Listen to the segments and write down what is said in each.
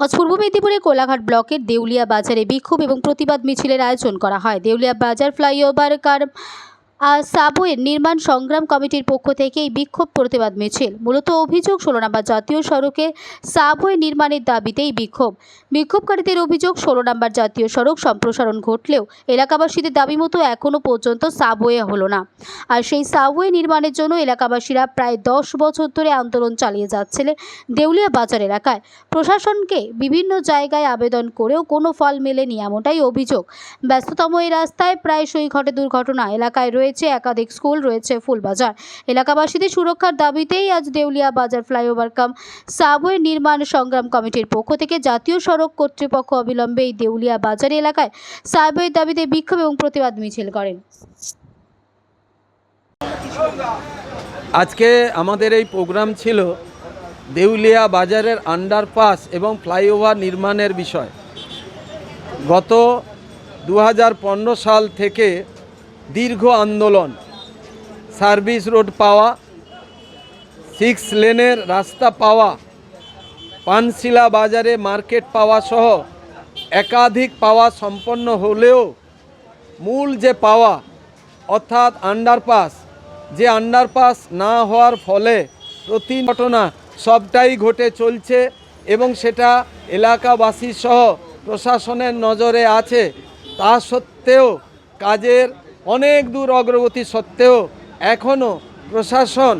আজ পূর্ব মেদিনীপুরের কোলাঘাট ব্লকের দেউলিয়া বাজারে বিক্ষোভ এবং প্রতিবাদ মিছিলের আয়োজন করা হয়। দেউলিয়া বাজার ফ্লাইওভার কার সাবওয়ের নির্মাণ সংগ্রাম কমিটির পক্ষ থেকে এই বিক্ষোভ প্রতিবাদ মিছিল। মূলত অভিযোগ, ষোলো নম্বর জাতীয় সড়কে সাবওয়ে নির্মাণের দাবিতে এই বিক্ষোভ। বিক্ষোভকারীদের অভিযোগ, ষোলো নম্বর জাতীয় সড়ক সম্প্রসারণ ঘটলেও এলাকাবাসীদের দাবি মতো এখনও পর্যন্ত সাবওয়ে হলো না। আর সেই সাবওয়ে নির্মাণের জন্য এলাকাবাসীরা প্রায় দশ বছর ধরে আন্দোলন চালিয়ে যাচ্ছিল দেউলিয়া বাজার এলাকায়। প্রশাসনকে বিভিন্ন জায়গায় আবেদন করেও কোনো ফল মেলেনি এমনটাই অভিযোগ। ব্যস্ততম এই রাস্তায় প্রায়শই ঘটে দুর্ঘটনা। এলাকায় রয়েছে একাধিক স্কুল রয়েছে ফুলবাজার। এলাকাবাসীদের সুরক্ষার দাবিতেই আজ দেউলিয়া বাজার ফ্লাইওভার কাম সাবওয়ে নির্মাণ সংগ্রাম কমিটির পক্ষ থেকে জাতীয় সড়ক কর্তৃপক্ষ অবিলম্বে এই দেউলিয়া বাজার এলাকায় সাবওয়ের দাবিতে বিক্ষোভ এবং প্রতিবাদ মিছিল করেন। আজকে আমাদের এই প্রোগ্রাম ছিল দেউলিয়া বাজারের আন্ডারপাস এবং ফ্লাইওভার নির্মাণের বিষয়। গত দু হাজার পনেরো সাল থেকে দীর্ঘ আন্দোলন, সার্ভিস রোড পাওয়া, সিক্স লেনের রাস্তা পাওয়া, পানশিলা বাজারে মার্কেট পাওয়া সহ একাধিক পাওয়া সম্পন্ন হলেও মূল যে পাওয়া, অর্থাৎ আন্ডারপাস, যে আন্ডারপাস না হওয়ার ফলে প্রতি ঘটনা সবটাই ঘটে চলছে এবং সেটা এলাকাবাসী সহ প্রশাসনের নজরে আছে। তা সত্ত্বেও কাজের অনেক দূর অগ্রগতি সত্ত্বেও এখনও প্রশাসন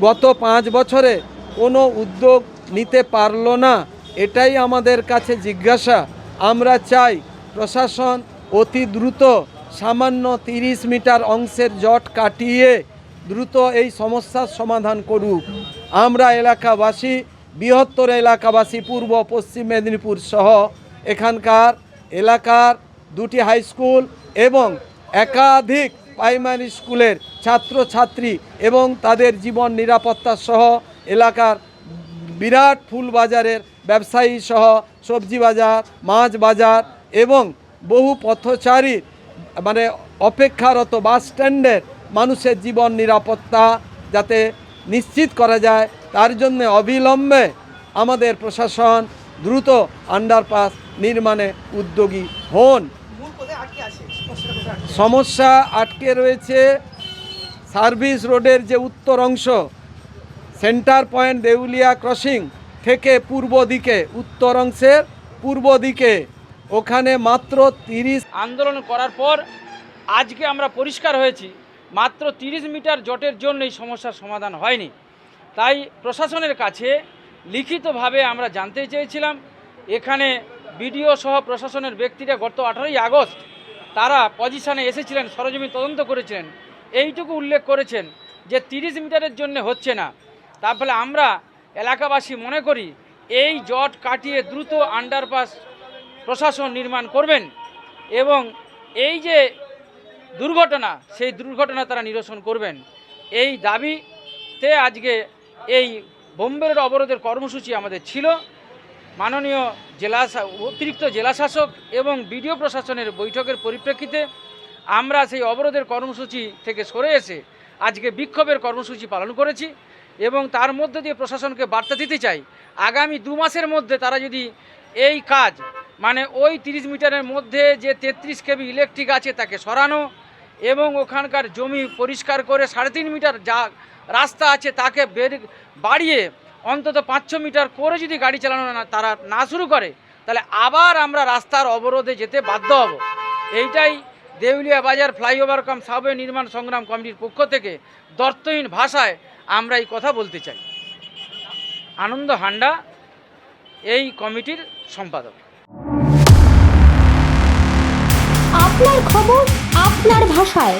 গত পাঁচ বছরে কোনো উদ্যোগ নিতে পারল না। এটাই আমাদের কাছে জিজ্ঞাসা। আমরা চাই প্রশাসন অতি দ্রুত সামান্য তিরিশ মিটার অংশের জট কাটিয়ে দ্রুত এই সমস্যার সমাধান করুক। আমরা এলাকাবাসী, বৃহত্তর এলাকাবাসী, পূর্ব, পশ্চিম মেদিনীপুর সহ এখানকার এলাকার দুটি হাই স্কুল এবং একাধিক প্রাইমারি স্কুলের ছাত্রছাত্রী এবং তাদের জীবন নিরাপত্তা সহ এলাকার বিরাট ফুল বাজারের ব্যবসায়ী সহ সবজি বাজার, মাছ বাজার এবং বহু পথচারী মানে অপেক্ষারত বাস স্ট্যান্ডের মানুষের জীবন নিরাপত্তা যাতে নিশ্চিত করা যায়, তার জন্য অবিলম্বে আমাদের প্রশাসন দ্রুত আন্ডারপাস নির্মাণে উদ্যোগী হন। সমস্যা আটকে রয়েছে সার্ভিস রোডের যে উত্তর অংশ, সেন্টার পয়েন্ট দেউলিয়া ক্রসিং থেকে পূর্ব দিকে, উত্তর অংশের পূর্ব দিকে, ওখানে মাত্র তিরিশ আন্দোলন করার পর আজকে আমরা পরিষ্কার হয়েছি, মাত্র তিরিশ মিটার জটের জন্য এই সমস্যার সমাধান হয়নি। তাই প্রশাসনের কাছে লিখিতভাবে আমরা জানতে চেয়েছিলাম, এখানে বিডিও সহ প্রশাসনের ব্যক্তিরা গত আঠারোই আগস্ট তারা পজিশনে এসেছিলেন, সরজমিন তদন্ত করেছিলেন। এইটুকু উল্লেখ করেছেন যে তিরিশ মিটারের জন্য হচ্ছে না। তার ফলে আমরা এলাকাবাসী মনে করি, এই জট কাটিয়ে দ্রুত আন্ডারপাস প্রশাসন নির্মাণ করবেন এবং এই যে দুর্ঘটনা, সেই দুর্ঘটনা তারা নিরসন করবেন। এই দাবিতে আজকে এই বোম্বের অবরোধের কর্মসূচি আমাদের ছিল। মাননীয় জেলা অতিরিক্ত জেলাশাসক এবং বিডিও প্রশাসনের বৈঠকের পরিপ্রেক্ষিতে আমরা সেই অবরোধের কর্মসূচি থেকে সরে এসে আজকে বিক্ষোভের কর্মসূচি পালন করেছি এবং তার মধ্যে দিয়ে প্রশাসনকে বার্তা দিতে চাই। আগামী দু মাসের মধ্যে তারা যদি এই কাজ মানে ওই তিরিশ মিটারের মধ্যে যে তেত্রিশ কেবি ইলেকট্রিক আছে তাকে সরানো এবং ওখানকার জমি পরিষ্কার করে সাড়ে তিন মিটার যা রাস্তা আছে তাকে বের বাড়িয়ে অন্তত পাঁচ ছ মিটার করে যদি গাড়ি চালানো না তারা না শুরু করে, তাহলে আবার আমরা রাস্তার অবরোধে যেতে বাধ্য হব। এইটাই দেউলিয়া বাজার ফ্লাইওভার কাম সাবওয়ে নির্মাণ সংগ্রাম কমিটির পক্ষ থেকে দর্তহীন ভাষায় আমরা এই কথা বলতে চাই। আনন্দ হান্ডা, এই কমিটির সম্পাদক। আপনার খবর আপনার ভাষায়।